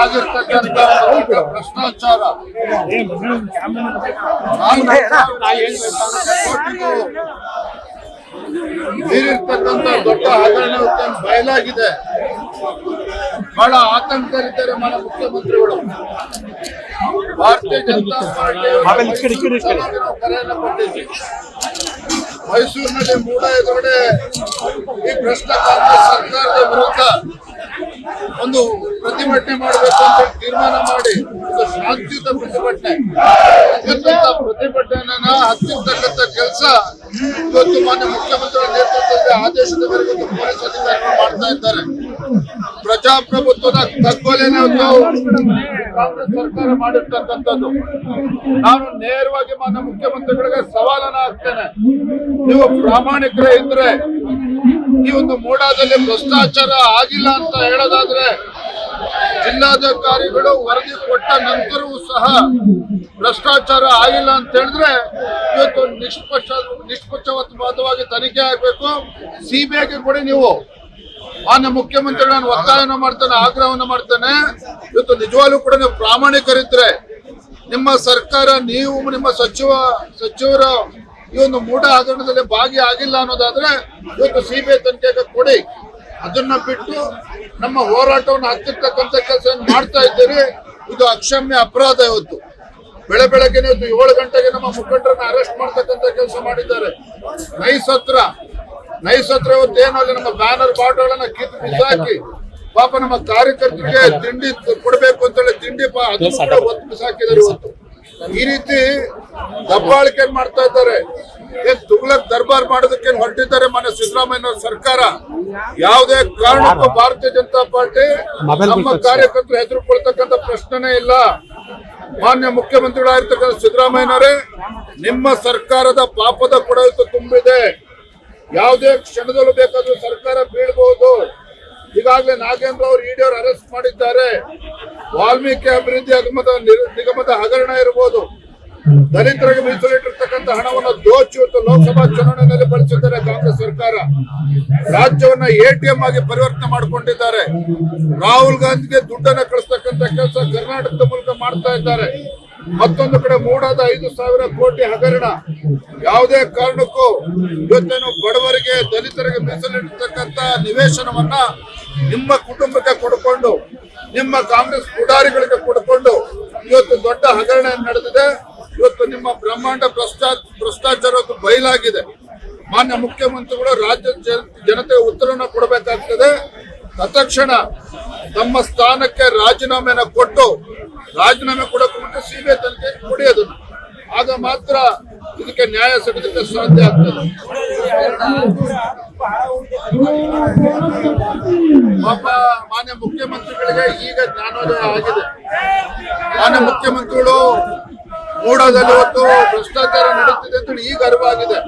ಆಗಿರ್ತಕ್ಕಂಥ ಭ್ರಷ್ಟಾಚಾರ. ದೊಡ್ಡ ಹಗರಣ ಬಯಲಾಗಿದೆ. ಬಹಳ ಆತಂಕರಿದ್ದಾರೆ ಮಾನ್ಯ ಮುಖ್ಯಮಂತ್ರಿಗಳು. ಭಾರತೀಯ ಜನತಾ ಪಾರ್ಟಿ ಕೊಟ್ಟಿದ್ವಿ. ಮೈಸೂರಿನಲ್ಲಿ ಮೂಡ ಎದುರುಗಡೆ ಈ ಭ್ರಷ್ಟಾಚಾರ ಕಾಂಗ್ರೆಸ್ ಸರ್ಕಾರದ ವಿರುದ್ಧ ಒಂದು ಪ್ರತಿಭಟನೆ ಮಾಡಬೇಕು ಅಂತ ತೀರ್ಮಾನ ಮಾಡಿ, ಒಂದು ಶಾಂತಿಯುತ ಪ್ರತಿಭಟನೆ. ಪ್ರತಿಭಟನೆಯನ್ನ ಹತ್ತಿರ್ತಕ್ಕಂಥ ಕೆಲಸ ಇವತ್ತು ಮಾನ್ಯ ಮುಖ್ಯಮಂತ್ರಿಗಳ ನೇತೃತ್ವದಲ್ಲಿ ಆದೇಶದ ಪೊಲೀಸ್ ಅಧಿಕಾರಿಗಳು ಮಾಡ್ತಾ ಇದ್ದಾರೆ. ಪ್ರಜಾಪ್ರಭುತ್ವದ ತಗ್ಗೊಲೆನ ಕಾಂಗ್ರೆಸ್ ಸರ್ಕಾರ ಮಾಡಿರ್ತಕ್ಕಂಥದ್ದು. ನಾನು ನೇರವಾಗಿ ಮಾನ್ಯ ಮುಖ್ಯಮಂತ್ರಿಗಳಿಗೆ ಸವಾಲನ್ನ ಹಾಕ್ತೇನೆ. ನೀವು ಪ್ರಾಮಾಣಿಕರೇ ಇದ್ರೆ ಈ ಒಂದು ಮೋಡಾದಲ್ಲಿ ಭ್ರಷ್ಟಾಚಾರ ಆಗಿಲ್ಲ ಅಂತ ಹೇಳೋದಾದ್ರೆ ಜಿಲ್ಲಾಧಿಕಾರಿಗಳು ವರದಿ ಕೊಟ್ಟ ನಂತರವೂ ಸಹ ಭ್ರಷ್ಟಾಚಾರ ಆಗಿಲ್ಲ ಅಂತ ಹೇಳಿದ್ರೆ ಇವತ್ತು ನಿಷ್ಪಕ್ಷ ನಿಷ್ಪಕ್ಷಪಾತವಾಗಿ ತನಿಖೆ ಆಗಬೇಕು. ಸಿಬಿಐಗೆ ಕೊಡಿ ನೀವು. ಮಾನ್ಯ ಮುಖ್ಯಮಂತ್ರಿ ನಾನು ಒತ್ತಾಯನ ಮಾಡ್ತೇನೆ, ಆಗ್ರಹವನ್ನು ಮಾಡ್ತಾನೆ. ಇವತ್ತು ನಿಜವಾಗ್ಲೂ ಕೂಡ ನೀವು ಪ್ರಾಮಾಣಿಕರಿದ್ರೆ ನಿಮ್ಮ ಸರ್ಕಾರ, ನೀವು ನಿಮ್ಮ ಸಚಿವ, ಸಚಿವರ ಈ ಒಂದು ಮೂಢ ಹಗರಣದಲ್ಲಿ ಭಾಗಿಯಾಗಿಲ್ಲ ಅನ್ನೋದಾದ್ರೆ ಇವತ್ತು ಸಿಬಿಐ ತನಿಖೆಗೆ ಕೊಡಿ. ಅದನ್ನ ಬಿಟ್ಟು ನಮ್ಮ ಹೋರಾಟವನ್ನು ಹತ್ತಿರ್ತಕ್ಕಂಥ ಕೆಲಸ ಮಾಡ್ತಾ ಇದ್ದೀರಿ, ಇದು ಅಕ್ಷಮ್ಯ ಅಪರಾಧ ಇವತ್ತು. ಬೆಳೆ ಬೆಳಗ್ಗೆ ಏಳು ಗಂಟೆಗೆ ನಮ್ಮ ಮುಖಂಡರನ್ನ ಅರೆಸ್ಟ್ ಮಾಡ್ತಕ್ಕಂಥ ಕೆಲಸ ಮಾಡಿದ್ದಾರೆ. ನೈಸ್ ಹತ್ರ ನೈಸ್ ಹತ್ರ ಇವತ್ತು ಏನು ಅಲ್ಲಿ ನಮ್ಮ ಬ್ಯಾನರ್ ಬಾಟಗಳನ್ನ ಕಿತ್ತು ಬಿಸಾಕಿ ಪಾಪ ನಮ್ಮ ಕಾರ್ಯಕರ್ತರಿಗೆ ತಿಂಡಿ ಕೊಡಬೇಕು ಅಂತ ಹೇಳಿ ತಿಂಡಿ ಒತ್ತು ಬಿಸಾಕಿದ್ದಾರೆ ಇವತ್ತು. ಈ ರೀತಿ ದಬ್ಬಾಳಿಕೆ ಮಾಡ್ತಾ ಇದ್ದಾರೆ. ಏನ್ ತುಗ್ಲಕ್ ದರ್ಬಾರ್ ಮಾಡೋದಕ್ಕೆ ಹೊರಟಿದ್ದಾರೆ ಮನೆ ಸಿದ್ದರಾಮಯ್ಯ ಸರ್ಕಾರ? ಯಾವುದೇ ಕಾರಣಕ್ಕೂ ಭಾರತೀಯ ಜನತಾ ಪಾರ್ಟಿ ನಮ್ಮ ಕಾರ್ಯಕರ್ತರು ಹೆದರ್ಕೊಳ್ತಕ್ಕಂಥ ಪ್ರಶ್ನೆನೇ ಇಲ್ಲ. ಮಾನ್ಯ ಮುಖ್ಯಮಂತ್ರಿಗಳಾಗಿರ್ತಕ್ಕಂಥ ಸಿದ್ದರಾಮಯ್ಯನವರೇ ನಿಮ್ಮ ಸರ್ಕಾರದ ಪಾಪದ ಕೊಡಲು ತುಂಬಿದೆ. ಯಾವುದೇ ಕ್ಷಣದಲ್ಲೂ ಬೇಕಾದ್ರೂ ಸರ್ಕಾರ ಬೀಳ್ಬಹುದು. ಈಗಾಗಲೇ ನಾಗೇಂದ್ರ ಅವರು ಇಡಿ ಅರೆಸ್ಟ್ ಮಾಡಿದ್ದಾರೆ. ವಾಲ್ಮೀಕಿ ಅಭಿವೃದ್ಧಿ ಅಗಮದ ನಿಗಮದ ಹಗರಣ ಇರಬಹುದು ದಲಿತರಿಗೆ ಮೀಸಲಿಟ್ಟಿರ್ತಕ್ಕಂಥ ಹಣವನ್ನು ದೋಚಿ ಇವತ್ತು ಲೋಕಸಭಾ ಚುನಾವಣೆಯಲ್ಲಿ ಬಳಸಿದ್ದಾರೆ ಕಾಂಗ್ರೆಸ್ ಸರ್ಕಾರ. ರಾಜ್ಯವನ್ನ ಎಟಿಎಂ ಆಗಿ ಪರಿವರ್ತನೆ ಮಾಡಿಕೊಂಡಿದ್ದಾರೆ. ರಾಹುಲ್ ಗಾಂಧಿಗೆ ದುಡ್ಡನ್ನ ಕಳಿಸ್ತಕ್ಕಂಥ ಕೆಲಸ ಕರ್ನಾಟಕದ ಮೂಲಕ ಮಾಡ್ತಾ ಇದ್ದಾರೆ. ಮತ್ತೊಂದು ಕಡೆ ಮೂಡಾದ ಐದು ಸಾವಿರ ಕೋಟಿ ಹಗರಣ. ಯಾವುದೇ ಕಾರಣಕ್ಕೂ ಇವತ್ತೇನು ಬಡವರಿಗೆ, ದಲಿತರಿಗೆ ಮೀಸಲಿಟ್ಟಿರ್ತಕ್ಕಂಥ ನಿವೇಶನವನ್ನ ನಿಮ್ಮ ಕುಟುಂಬಕ್ಕೆ ಕೊಡ್ಕೊಂಡು, ನಿಮ್ಮ ಕಾಂಗ್ರೆಸ್ ಪುಡಾರಿಗಳಿಗೆ ಕೊಡ್ಕೊಂಡು ಇವತ್ತು ದೊಡ್ಡ ಹಗರಣ ನಡೆದಿದೆ. ಇವತ್ತು ನಿಮ್ಮ ಬ್ರಹ್ಮಾಂಡ ಭ್ರಷ್ಟಾ ಭ್ರಷ್ಟಾಚಾರ ಬಯಲಾಗಿದೆ. ಮಾನ್ಯ ಮುಖ್ಯಮಂತ್ರಿಗಳು ರಾಜ್ಯ ಜನತೆ ಉತ್ತರವನ್ನು ಕೊಡಬೇಕಾಗ್ತದೆ. ತತ್ಕ್ಷಣ ತಮ್ಮ ಸ್ಥಾನಕ್ಕೆ ರಾಜೀನಾಮೆನ ಕೊಟ್ಟು ರಾಜೀನಾಮೆ ಕೊಡೋಕೆ ಮುಂಚೆ ಸಿಬಿಐ ತನಿಖೆ ಕೊಡಿ ಆಗ ಮಾತ್ರ ಇದಕ್ಕೆ ನ್ಯಾಯ ಸಿಗೋದಕ್ಕೆ ಸಾಧ್ಯ ಆಗ್ತದೆ. ಒಬ್ಬ ಮಾನ್ಯ ಮುಖ್ಯಮಂತ್ರಿಗಳಿಗೆ ಈಗ ಜ್ಞಾನೋದಯ ಆಗಿದೆ. ಮಾನ್ಯ ಮುಖ್ಯಮಂತ್ರಿಗಳು ಮೂಡದಲ್ಲಿ ಇವತ್ತು ಭ್ರಷ್ಟಾಚಾರ ನಡೀತಿದೆ ಅಂತ ಈಗ ಅರಿವಾಗಿದೆ.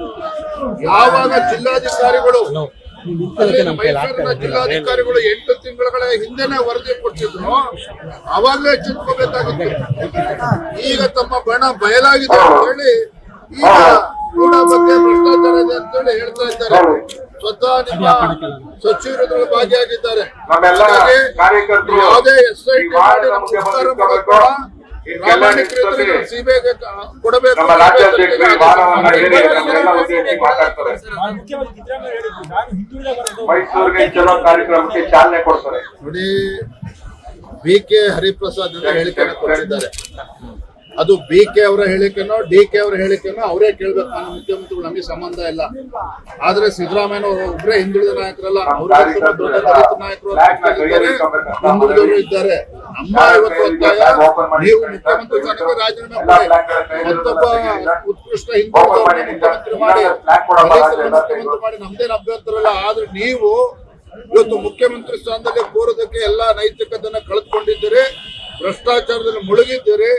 ಯಾವಾಗ ಜಿಲ್ಲಾಧಿಕಾರಿಗಳು ಮೈಸೂರಿನ ಜಿಲ್ಲಾಧಿಕಾರಿಗಳು ಎಂಟು ತಿಂಗಳ ಹಿಂದೆನೆ ವರದಿ ಕೊಡ್ತಿದ್ರು ಅವಾಗಲೇ ಎಚ್ಚೆತ್ಕೋಬೇಕಾಗಿತ್ತು ಈಗ ತಮ್ಮ ಬಣ ಬಯಲಾಗಿದೆ ಅಂತ ಹೇಳಿ ಈಗ ಕೂಡ ಬಗ್ಗೆ ಭ್ರಷ್ಟಾಚಾರ ಇದೆ ಅಂತ ಹೇಳಿ ಹೇಳ್ತಾ ಇದ್ದಾರೆ. ಸ್ವತಃ ನಿಮ್ಮ ಸಚಿವರುಗಳು ಭಾಗಿಯಾಗಿದ್ದಾರೆ. ಯಾವುದೇ ಎಸ್ ಐ ಈ ವಾರದ ಮುಖ್ಯಮಂತ್ರಿ ನಮ್ಮ ಹೇಳಿ ನಮ್ಮೆಲ್ಲ ಉದ್ದೇಶಿಸಿ ಮಾತಾಡ್ತಾರೆ. ಮೈಸೂರಿಗೆ ಚಲೋ ಕಾರ್ಯಕ್ರಮಕ್ಕೆ ಚಾಲನೆ ಕೊಡ್ತಾರೆ. ನೋಡಿ ಬಿ ಕೆ ಹರಿಪ್ರಸಾದ್ ಅಂತ ಹೇಳಿಕೆ ಕೊಟ್ಟಿದ್ದಾರೆ. ಅದು ಬಿ ಕೆ ಅವರ ಹೇಳಿಕೆನೋ ಡಿ ಕೆ ಅವರ ಹೇಳಿಕೆನೋ ಅವರೇ ಕೇಳ್ಬೇಕು. ನಾನು ಮುಖ್ಯಮಂತ್ರಿಗಳು ನಮಗೆ ಸಂಬಂಧ ಇಲ್ಲ. ಆದ್ರೆ ಸಿದ್ದರಾಮಯ್ಯ ಅವರು ಒಬ್ಬರೇ ಹಿಂದುಳಿದ ನಾಯಕರಲ್ಲ ಹಿಂದುಳಿದವರು ಇದ್ದಾರೆ. ನಮ್ಮ ಇವತ್ತು ಒತ್ತಾಯ ನೀವು ಮುಖ್ಯಮಂತ್ರಿ ಸ್ಥಾನಕ್ಕೆ ರಾಜೀನಾಮೆ ಕೊಡಿ. ಮತ್ತೊಬ್ಬ ಉತ್ಕೃಷ್ಟ ಹಿಂದುಳಿದ ಮುಖ್ಯಮಂತ್ರಿ ಮಾಡಿ. ಮುಖ್ಯಮಂತ್ರಿ ಮಾಡಿ ನಮ್ದೇನು ಅಭ್ಯಂತರ ಇಲ್ಲ ಆದ್ರೆ ನೀವು ಇವತ್ತು ಮುಖ್ಯಮಂತ್ರಿ ಸ್ಥಾನದಲ್ಲಿ ಕೂರೋದಕ್ಕೆ ಎಲ್ಲಾ ನೈತಿಕತೆಯನ್ನು ಕಳೆದುಕೊಂಡಿದ್ದೀರಿ ಭ್ರಷ್ಟಾಚಾರದಲ್ಲಿ ಮುಳುಗಿದ್ದೀರಿ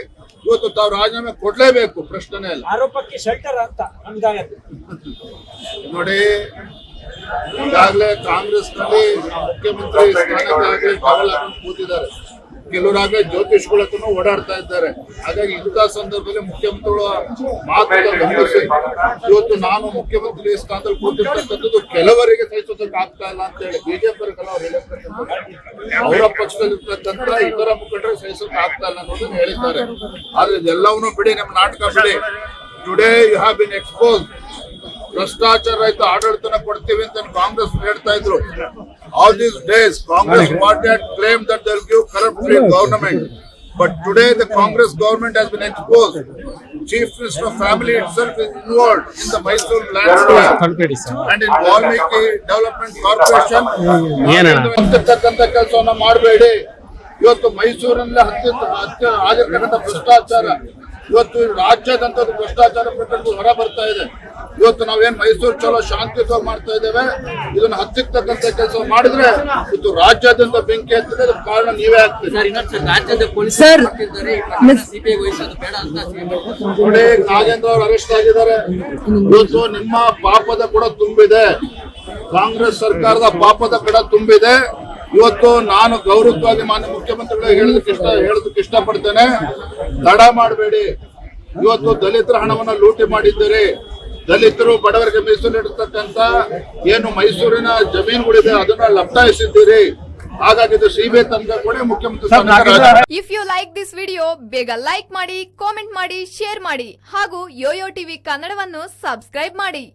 ಇವತ್ತು ತಾವು ರಾಜೀನಾಮೆ ಕೊಡ್ಲೇಬೇಕು ಪ್ರಶ್ನೆ ಇಲ್ಲ. ಆರೋಪಕ್ಕೆ ಶೆಲ್ಟರ್ ಅಂತ ನೋಡಿ ಈಗಾಗಲೇ ಕಾಂಗ್ರೆಸ್ನಲ್ಲಿ ಮುಖ್ಯಮಂತ್ರಿ ಸ್ಥಾನಕ್ಕಾಗಿ ಕೂತಿದ್ದಾರೆ ಕೆಲವರಾಗ ಜ್ಯೋತಿಷ್ಗಳ ಓಡಾಡ್ತಾ ಇದ್ದಾರೆ. ಹಾಗಾಗಿ ಇಂತಹ ಸಂದರ್ಭದಲ್ಲಿ ಮುಖ್ಯಮಂತ್ರಿಗಳ ಮಾತುಗಳ ಗಮನಿಸಿ. ಇವತ್ತು ನಾನು ಮುಖ್ಯಮಂತ್ರಿ ಸ್ಥಾನದಲ್ಲಿ ಕೂತಿರ್ತಕ್ಕಂಥದ್ದು ಕೆಲವರಿಗೆ ಸಹಿಸೋದಕ್ಕೆ ಆಗ್ತಾ ಇಲ್ಲ ಅಂತ ಹೇಳಿ ಬಿಜೆಪಿ ಅವರ ಪಕ್ಷದಲ್ಲಿರ್ತಕ್ಕಂಥ ಇತರ ಮುಖಂಡರಿಗೆ ಸಹಿಸೋಕೆ ಆಗ್ತಾ ಇಲ್ಲ ಅನ್ನೋದನ್ನ ಹೇಳಿದ್ದಾರೆ. ಆದ್ರೆ ಇದೆಲ್ಲವನ್ನೂ ಬಿಡಿ, ನಮ್ಮ ನಾಟಕ ಬಿಡಿ. Today you have been expose ಭ್ರಷ್ಟಾಚಾರ ರಹಿತ ಆಡಳಿತನ ಕೊಡ್ತೀವಿ ಅಂತ ಕಾಂಗ್ರೆಸ್ ಹೇಳ್ತಾ ಇದ್ರು. These days Congress wanted claim that they'll give corrupt free government but today the Congress government has been expose chief minister of family itself is involve in the Mysuru land and in Valmiki development corporation ಹತ್ತಿರ್ತಕ್ಕಂಥ ಕೆಲಸವನ್ನ ಮಾಡಬೇಡಿ. ಇವತ್ತು ಮೈಸೂರಿನಲ್ಲಿ ಹತ್ತಿ ಹತ್ತಿ ಆಗಿರ್ತಕ್ಕಂಥ ಭ್ರಷ್ಟಾಚಾರ. ಇವತ್ತು ರಾಜ್ಯದಂತ ಭ್ರಷ್ಟಾಚಾರ ಪ್ರಕರಣ ಹೊರ ಬರ್ತಾ ಇದೆ. ನಾವೇನ್ ಮೈಸೂರು ಚಲೋ ಶಾಂತಿಯುತವಾಗಿ ಮಾಡ್ತಾ ಇದ್ದೇವೆ ಇದನ್ನ ಹತ್ತಿರ್ತಕ್ಕಂಥ ಕೆಲಸ ಮಾಡಿದ್ರೆ ಇದು ರಾಜ್ಯಾದ್ಯಂತ ಬೆಂಕಿ ಹತ್ತಿದ್ರೆ ಅದಕ್ಕೆ ಕಾರಣ ನೀವೇ ಆಗ್ತದೆ ಸರ್ ಇನ್ನೊಂದು ಸರ್ ರಾಜ್ಯದ ಪೊಲೀಸ್ ಸರ್, ಸಿಬಿಐ ವಹಿಸೋದು ಬೇಡ ಅಂತ CM ನೋಡಿ ನಾಗೇಂದ್ರ ಅವರು ಅರೆಸ್ಟ್ ಆಗಿದ್ದಾರೆ. ಇವತ್ತು ನಿಮ್ಮ ಪಾಪದ ಕೂಡ ತುಂಬಿದೆ. ಕಾಂಗ್ರೆಸ್ ಸರ್ಕಾರದ ಪಾಪದ ಕೂಡ ತುಂಬಿದೆ. ಇವತ್ತು ನಾನು ಗೌರವವಾಗಿ ಮಾನ್ಯ ಮುಖ್ಯಮಂತ್ರಿಗಳು ಹೇಳೋದಕ್ಕೆ ಇಷ್ಟ ಹೇಳೋದಕ್ಕೆ ಇಷ್ಟಪಡ್ತೇನೆ. ತಡ ಮಾಡಬೇಡಿ. ಇವತ್ತು ದಲಿತರ ಹಣವನ್ನು ಲೂಟಿ ಮಾಡಿದ್ದೀರಿ. ದಲಿತರು ಬಡವರಿಗೆ ಮೀಸಲಿಡತಕ್ಕಂತ ಏನು ಮೈಸೂರಿನ ಜಮೀನುಗಳಿದೆ ಅದನ್ನ ಲಪ್ತಾಯಿಸಿದ್ದೀರಿ. ಹಾಗಾಗಿ ಇದು ಸಿಬಿಐ ತನಕ ಕೂಡ ಮುಖ್ಯಮಂತ್ರಿ if you like this video ಬೇಗ ಲೈಕ್ ಮಾಡಿ ಕಾಮೆಂಟ್ ಮಾಡಿ ಶೇರ್ ಮಾಡಿ ಹಾಗೂ ಯೋಯೋ ಟಿವಿ ಕನ್ನಡವನ್ನು ಸಬ್ಸ್ಕ್ರೈಬ್ ಮಾಡಿ.